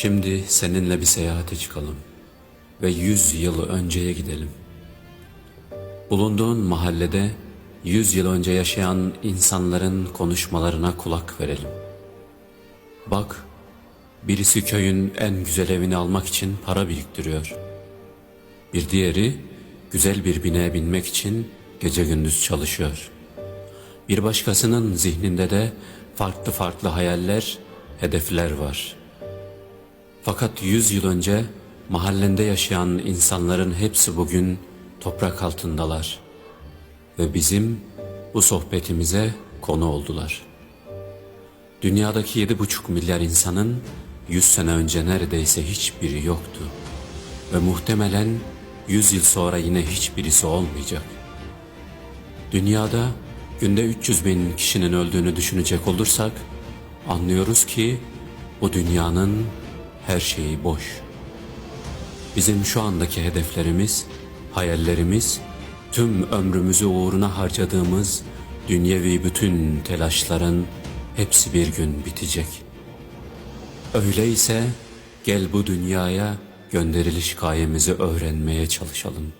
Şimdi seninle bir seyahate çıkalım ve yüz yıl önceye gidelim. Bulunduğun mahallede yüz yıl önce yaşayan insanların konuşmalarına kulak verelim. Bak, birisi köyün en güzel evini almak için para biriktiriyor. Bir diğeri güzel bir binaya binmek için gece gündüz çalışıyor. Bir başkasının zihninde de farklı farklı hayaller, hedefler var. Fakat yüz yıl önce mahallende yaşayan insanların hepsi bugün toprak altındalar. Ve bizim bu sohbetimize konu oldular. Dünyadaki yedi buçuk milyar insanın yüz sene önce neredeyse hiçbiri yoktu. Ve muhtemelen yüz yıl sonra yine hiçbirisi olmayacak. Dünyada günde 300 bin kişinin öldüğünü düşünecek olursak anlıyoruz ki bu dünyanın her şeyi boş. Bizim şu andaki hedeflerimiz, hayallerimiz, tüm ömrümüzü uğruna harcadığımız dünyevi bütün telaşların hepsi bir gün bitecek. Öyleyse gel bu dünyaya gönderiliş gayemizi öğrenmeye çalışalım.